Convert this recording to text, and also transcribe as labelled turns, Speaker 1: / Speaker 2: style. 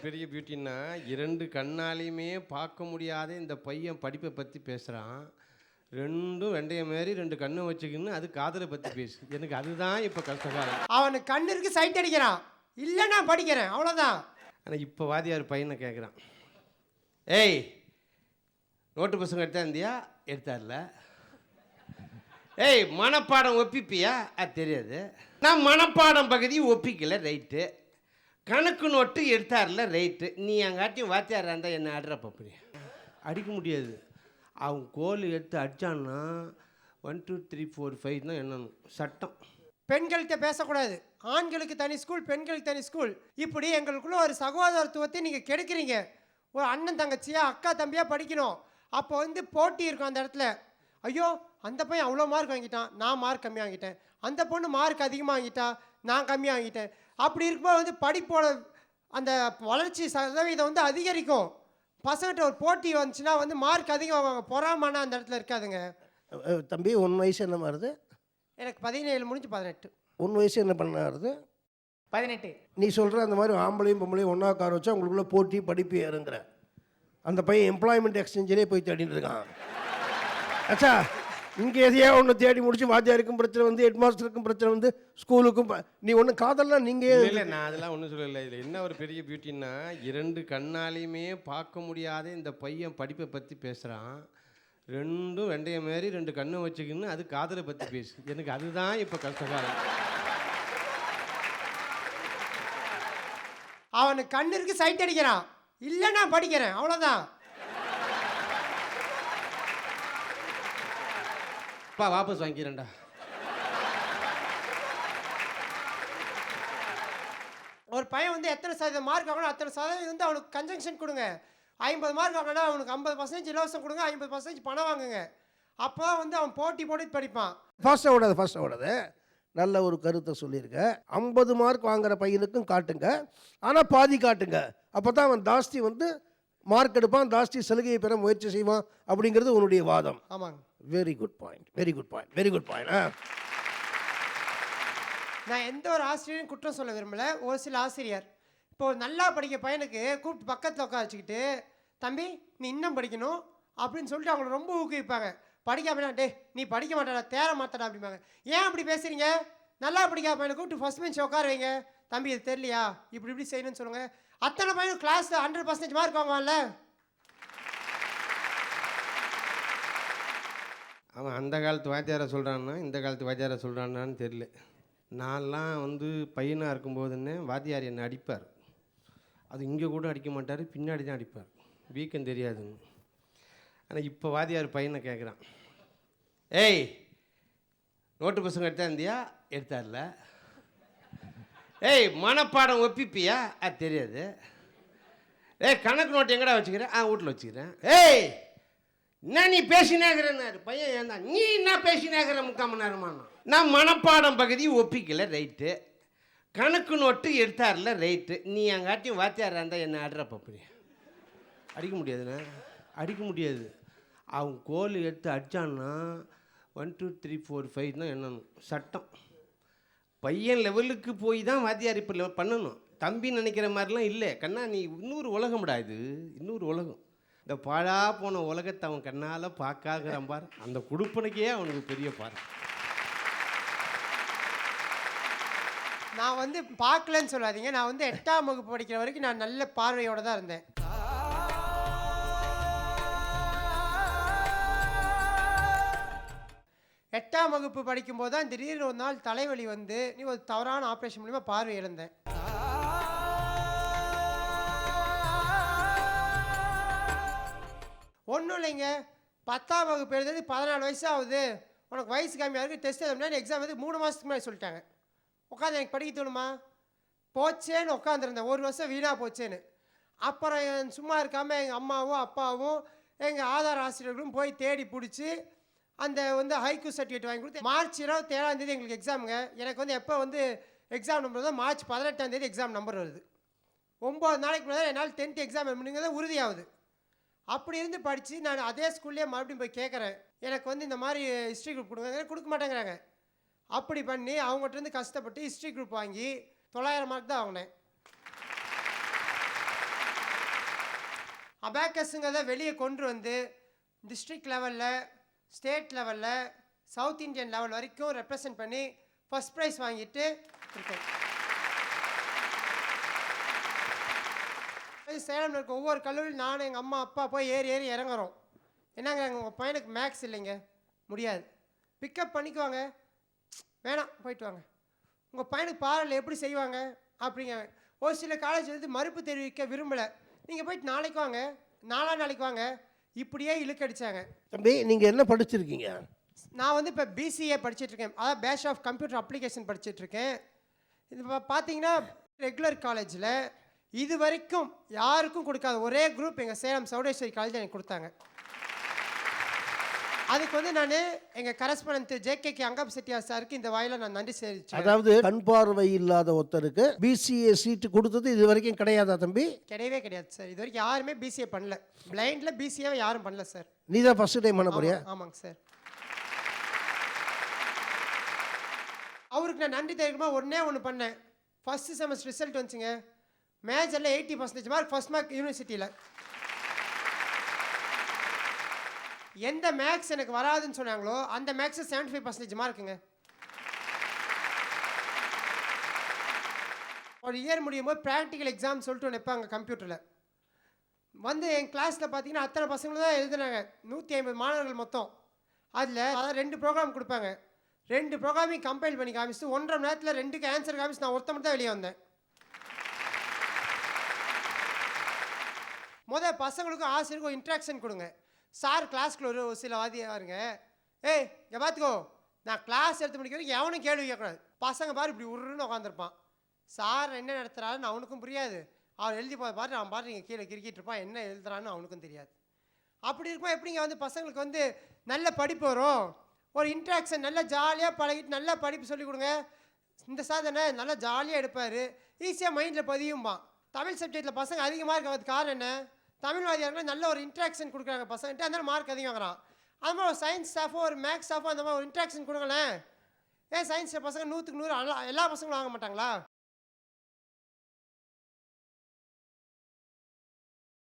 Speaker 1: பெரிய பியூட்டின்னா இரண்டு கண்ணாலையுமே பார்க்க முடியாத இந்த பையன் படிப்பை பற்றி பேசுகிறான் ரெண்டும் வெண்டைய மாதிரி ரெண்டு கண்ணை வச்சுக்கின்னு அது காதலை பற்றி பேசு. எனக்கு அதுதான் இப்போ கஷ்டகாலம்.
Speaker 2: அவனுக்கு கண்ணு இருக்கு சைட் அடிக்கிறான். இல்லை நான் படிக்கிறேன். அவ்வளோதான்
Speaker 1: ஆனால் இப்போ வாதியார் பையனை கேட்குறான் ஏய் நோட்டு புத்தகம் எடுத்தா இருந்தியா? எடுத்தார்ல. ஏய் மனப்பாடம் ஒப்பிப்பியா? அது தெரியாது. நான் மனப்பாடம் பகுதி ஒப்பிக்கல ரைட்டு கணக்கு நோட்டு எடுத்தார்ல ரைட்டு நீ அங்காட்டியும் வாத்தியாரா இருந்தால் என்ன ஆடுற அப்படி அடிக்க முடியாது. அவன் கோல் எடுத்து அடித்தான்னா one two three four five தான் என்னன்னு சட்டம்.
Speaker 2: பெண்கள்கிட்ட பேசக்கூடாது. ஆண்களுக்கு தனி ஸ்கூல் பெண்களுக்கு தனி ஸ்கூல் இப்படி எங்களுக்குள்ள ஒரு சகோதரத்துவத்தை நீங்கள் கெடுக்கிறீங்க. ஒரு அண்ணன் தங்கச்சியாக அக்கா தம்பியாக படிக்கணும். அப்போ வந்து போட்டி இருக்கும் அந்த இடத்துல. ஐயோ அந்த பையன் அவ்வளோ மார்க் வாங்கிட்டான். நான் மார்க் கம்மி வாங்கிட்டேன் அந்த பொண்ணு மார்க் அதிகமாக வாங்கிட்டா நான் கம்மியாக வாங்கிட்டேன் அப்படி இருக்கும்போது வந்து படிப்போட அந்த வளர்ச்சி சதவீதம் வந்து அதிகரிக்கும். பசங்கிட்ட ஒரு போட்டி வந்துச்சுன்னா வந்து மார்க் அதிகம் வாங்குவாங்க பொறாமனா அந்த இடத்துல இருக்காதுங்க.
Speaker 3: தம்பி உன் வயசு என்ன வருது?
Speaker 2: எனக்கு பதினேழு முடிஞ்சு பதினெட்டு.
Speaker 3: உன் வயசு என்ன பண்ண வருது?
Speaker 2: பதினெட்டு.
Speaker 3: நீ சொல்கிற அந்த மாதிரி ஆம்பளையும் பொம்பளையும் ஒன்றா உட்கார வச்சா உங்களுக்குள்ள போட்டி படிப்பு ஏறுங்கிற. அந்த பையன் எம்ப்ளாய்மெண்ட் எக்ஸ்சேஞ்சிலே போய் தேடிட்டு இருக்கான். அச்சா இங்கே எதையா ஒன்று தேடி முடிச்சு வாத்தியாருக்கும் பிரச்சனை வந்து ஹெட் மாஸ்டருக்கும் பிரச்சனை வந்து ஸ்கூலுக்கும் நீ ஒன்று காதல்லாம் நீங்கள்
Speaker 1: இல்லை நான் அதெல்லாம் ஒன்றும் சொல்லலை. இதில் என்ன ஒரு பெரிய பியூட்டின்னா இரண்டு கண்ணாலையுமே பார்க்க முடியாத இந்த பையன் படிப்பை பற்றி பேசுகிறான் ரெண்டும் வெண்டைய மாதிரி ரெண்டு கண்ணை வச்சுக்கின்னு அது காதலை பற்றி பேசு. எனக்கு அதுதான் இப்போ கஷ்டகாலம்
Speaker 2: அவனுக்கு கண்ணு இருக்கு சைட் அடிக்கிறான். இல்லை நான் படிக்கிறேன். அவ்வளோதான்
Speaker 1: அப்பா வாபஸ் வாங்கிக்கிறேன்டா.
Speaker 2: ஒரு பையன் வந்து எத்தனை சதவீதம் மார்க் வாங்கணும் அத்தனை சதவீதம் வந்து அவனுக்கு கன்ஜங்ஷன் கொடுங்க. ஐம்பது மார்க் வாங்கினா அவனுக்கு ஐம்பது பர்சன்டேஜ் இலவசம் கொடுங்க ஐம்பது பர்சன்டேஜ் பணம் வாங்குங்க. அப்போ தான் வந்து அவன் போட்டி போட்டு படிப்பான்.
Speaker 3: ஃபாஸ்ட்டாக விடாது ஃபாஸ்ட்டாக விடாது நல்ல ஒரு கருத்தை சொல்லியிருக்க. ஐம்பது மார்க் வாங்குற பையனுக்கும் காட்டுங்க. ஆனால் பாதி காட்டுங்க. அப்போ தான் அவன் தாஸ்தி வந்து மார்க் எடுப்பான் தாஸ்தி சலுகையை பெற முயற்சி செய்வான் அப்படிங்கிறது உன்னுடைய வாதம்.
Speaker 2: ஆமாங்க.
Speaker 3: Very good point very good point very good point ஆ.
Speaker 2: நான் எந்த ஒரு ஆசிரியரையும் குற்றம் சொல்ல விரும்பல. ஒரு சில ஆசிரியர். இப்போ ஒரு நல்லா படிக்க பையனுக்கு கூப்பிட்டு பக்கத்தில் உட்கார வச்சுக்கிட்டு தம்பி நீ இன்னும் படிக்கணும் அப்படின்னு சொல்லிட்டு அவங்கள ரொம்ப ஊக்குவிப்பாங்க. படிக்காம டே நீ படிக்க மாட்டாடா தேர மாட்டாடா அப்படிம்பாங்க. ஏன் அப்படி பேசுறீங்க? நல்லா படிக்காத பையனை கூப்பிட்டு ஃபர்ஸ்ட் பெஞ்ச் உட்கார வைங்க. தம்பி இது தெரியலையா? இப்படி இப்படி செய்யணும்னு சொல்லுங்க. அத்தனை பையனும் கிளாஸில் ஹண்ட்ரட் பர்சன்டேஜ் மார்க் வாங்குவான்ல?
Speaker 1: அவன் அந்த காலத்து வாத்தியாரை சொல்கிறான்னா இந்த காலத்து வாத்தியாரை சொல்கிறான்னான்னு தெரியல. நான்லாம் வந்து பையனாக இருக்கும்போதுன்னு வாத்தியார் என்னை அடிப்பார். அது இங்கே கூட அடிக்க மாட்டார் பின்னாடி தான் அடிப்பார். வீக்கம் தெரியாதுன்னு. ஆனால் இப்போ வாத்தியார் பையனை கேட்குறான் ஏய் நோட்டு பசங்க எடுத்தா இருந்தியா எடுத்தார்ல. ஏய் மனப்பாடம் ஒப்பிப்பியா? அது தெரியாது. ஏய் கணக்கு நோட்டு எங்கடா வச்சுக்கிறேன் ஆ வீட்டில் வச்சுக்கிறேன். ஏய் என்ன நீ பேசினேங்கிறனாரு பையன் ஏன் நீ என்ன பேசினேங்கிற முக்கால் மணி நேரமானா? நான் மனப்பாடம் பகுதி ஒப்பிக்கல ரைட்டு கணக்கு நோட்டு எடுத்தார்ல ரைட்டு நீ அங்காட்டியும் வாத்தியாரா இருந்தால் என்ன ஆடுற அப்படி அடிக்க முடியாதுண்ணே. அடிக்க முடியாது. அவன் கோல் எடுத்து அடித்தான்னா one two three four five தான் என்னன்னு சட்டம். பையன் லெவலுக்கு போய் தான் வாத்தியார் இப்போ பண்ணணும். தம்பி நினைக்கிற மாதிரிலாம் இல்லை. கண்ணா நீ இன்னொரு உலகம்டா இது. இன்னொரு உலகம். இந்த பாழா போன உலகத்தை அவன் கண்ணால் பார்க்காகிறான் பார். அந்த கொடுப்பனுக்கே அவனுக்கு பெரிய பாரு
Speaker 2: நான் வந்து பார்க்கலன்னு சொல்லாதீங்க. நான் வந்து எட்டாம் வகுப்பு படிக்கிற வரைக்கும் நான் நல்ல பார்வையோடு தான் இருந்தேன். எட்டாம் வகுப்பு படிக்கும்போது தான் திடீர்னு ஒரு நாள் தலைவலி வந்து நீ ஒரு தவறான ஆப்ரேஷன் மூலிமா பார்வை இழந்தேன். ஒன்றும் இல்லைங்க. பத்தாம் வகுப்பு எழுதுறது பதினாலு வயசு ஆகுது. உனக்கு வயசு கம்மியாக இருக்குது டெஸ்ட் எழுதுனா எக்ஸாம் வந்து மூணு மாதத்துக்கு முன்னாடி சொல்லிட்டாங்க. உட்காந்து எனக்கு படிக்க தோணுமா? போச்சேன்னு உட்காந்துருந்தேன் ஒரு வருஷம் வீணாக போச்சேன்னு. அப்புறம் சும்மா இருக்காமல் எங்கள் அம்மாவும் அப்பாவும் எங்கள் ஆதார் ஆசிரியர்களும் போய் தேடி பிடிச்சி அந்த வந்து ஹைக்கூ சர்டிஃபிகேட் வாங்கி கொடுத்து மார்ச் இருபத்தி ஏழாம் தேதி எங்களுக்கு எக்ஸாமுங்க எனக்கு வந்து எப்போ வந்து எக்ஸாம் நம்பர் தான் மார்ச் பதினெட்டாம் தேதி எக்ஸாம் நம்பர் வருது. ஒம்பது நாளைக்கு முன்னாடி என்னால் டென்த் எக்ஸாம் எழுதுங்கிறது உறுதியாகுது. அப்படி இருந்து படித்து நான் அதே ஸ்கூல்லேயே மறுபடியும் போய் கேட்குறேன் எனக்கு வந்து இந்த மாதிரி ஹிஸ்ட்ரி குரூப் கொடுங்க. கொடுக்க மாட்டேங்கிறாங்க. அப்படி பண்ணி அவங்ககிட்ட இருந்து கஷ்டப்பட்டு ஹிஸ்ட்ரி குரூப் வாங்கி தொள்ளாயிரம் மார்க் தான் வாங்கினேன். அபேக்கஸுங்கிறத வெளியே கொண்டு வந்து டிஸ்ட்ரிக்ட் லெவலில் ஸ்டேட் லெவலில் சவுத் இந்தியன் லெவல் வரைக்கும் ரெப்ரசன்ட் பண்ணி ஃபஸ்ட் ப்ரைஸ் வாங்கிட்டு இருக்கேன் சேலமில் இருக்க ஒவ்வொரு கல்லூரியில் நானும் எங்கள் அம்மா அப்பா போய் ஏறி ஏறி இறங்குறோம். என்னங்க உங்கள் பையனுக்கு மேக்ஸ் இல்லைங்க? முடியாது. பிக்கப் பண்ணிக்குவாங்க. வேணாம் போயிட்டு வாங்க. உங்கள் பையனுக்கு பாடல் எப்படி செய்வாங்க? அப்படிங்க ஒரு சில காலேஜ் வந்து மறுப்பு தெரிவிக்க விரும்பலை. நீங்கள் போயிட்டு நாளைக்கு வாங்க. நாளா நாளைக்கு வாங்க. இப்படியே இழுக்கடிச்சாங்க.
Speaker 3: தம்பி நீங்கள் என்ன படிச்சிருக்கீங்க?
Speaker 2: நான் வந்து இப்போ பிசிஏ படிச்சிட்டு இருக்கேன். அதாவது பேச்சுலர் ஆஃப் கம்ப்யூட்டர் அப்ளிகேஷன் படிச்சிட்டு இருக்கேன். இது பா- பார்த்தீங்கன்னா ரெகுலர் காலேஜில் இது வரைக்கும் யாருக்கும் கொடுக்காத ஒரே குரூப் எங்கள் சேலம் சௌடேஸ்வரி காலேஜ் எனக்கு கொடுத்தாங்க. அதுக்கு வந்து நான் எங்கள் கரஸ்பாண்ட் ஜேகே அங்காப் செட்டியார் சாருக்கு இந்த வாயில நான் நன்றி தெரிவிச்சேன்
Speaker 3: அதாவது கண் பார்வை இல்லாத ஒருத்தருக்கு பிசிஏ சீட்டு கொடுத்தது இது வரைக்கும் கிடையாதா தம்பி?
Speaker 2: கிடையவே கிடையாது சார் இது வரைக்கும் யாருமே பிசிஏ பண்ணல. பிளைண்டில் பிசிஏவை யாரும் பண்ணல சார்
Speaker 3: நீ தான் ஃபஸ்ட்டு டைம் பண்ண போறியா?
Speaker 2: ஆமா- ஆமாங்க சார் அவருக்கு நான் நன்றி தெரிவிக்குமா ஒன்றே ஒன்று பண்ணேன். ஃபஸ்ட்டு செமஸ்டர் ரிசல்ட் வந்துச்சுங்க. மேஜரில் eighty percentage mark first mark யூனிவர்சிட்டியில் எந்த மேக்ஸ் எனக்கு வராதுன்னு சொன்னாங்களோ அந்த மேக்ஸ் 75% ஃபைவ் பர்சன்டேஜ் மார்க்குங்க ஒரு இயர் முடியும் போது ப்ராக்டிக்கல் எக்ஸாம் சொல்லிட்டு ஒன்று வைப்பாங்க கம்ப்யூட்டரில் வந்து என் கிளாஸில் பார்த்தீங்கன்னா அத்தனை பசங்களும் தான் எழுதுனாங்க. நூற்றி ஐம்பது மாணவர்கள் மொத்தம். அதில் அதான் ரெண்டு ப்ரோக்ராம் கொடுப்பாங்க. ரெண்டு ப்ரோக்ராமையும் கம்பைல் பண்ணி காமிச்சு ஒன்றரை மணி நேரத்தில் ரெண்டுக்கு ஆன்சர் காமிச்சு நான் ஒருத்த மட்டும் தான் வெளியே வந்தேன். முத பசங்களுக்கும் ஆசிரியருக்கும் இன்ட்ராக்ஷன் கொடுங்க. சார் கிளாஸ்க்குள்ள ஒரு சில வாதியாருங்க ஏய் இங்கே பார்த்துக்கோ நான் கிளாஸ் எடுத்து முடிக்க வரைக்கும் எவனும் கேள்வி கேட்கக்கூடாது. பசங்க பாரு இப்படி உருன்னு உட்காந்துருப்பான் சார் என்ன நடத்துறாருன்னு அவனுக்கும் புரியாது. அவன் எழுதி போய் பாரு அவன் பாரு நீங்கள் கீழே கிரிக்கிட்டு இருப்பான். என்ன எழுதுறான்னு அவனுக்கும் தெரியாது. அப்படி இருக்கும்போது எப்படிங்க வந்து பசங்களுக்கு வந்து நல்ல படிப்பு வரும்? ஒரு இன்ட்ராக்ஷன் நல்லா ஜாலியாக பழகிட்டு நல்லா படிப்பு சொல்லிக் கொடுங்க. இந்த சாதனை நல்லா ஜாலியாக எடுப்பார். ஈஸியாக மைண்டில் பதியும்பான். தமிழ் சப்ஜெக்டில் பசங்க அதிகமாக இருக்கிறதுக்கு காரணம் என்ன? தமிழ் வாதியார்கள் நல்ல ஒரு இன்ட்ராக்ஷன் கொடுக்குறாங்க பசங்கிட்ட அதனால மார்க் அதிகம் வாங்குறான் அது மாதிரி ஒரு சயின்ஸ் ஸ்டாஃபோ ஒரு மேக்ஸ் ஸ்டாஃபோ அந்த மாதிரி ஒரு இன்ட்ராக்ஷன் கொடுங்களேன். ஏன் சயின்ஸில் பசங்க நூற்றுக்கு நூறு எல்லா பசங்களும் வாங்க மாட்டாங்களா?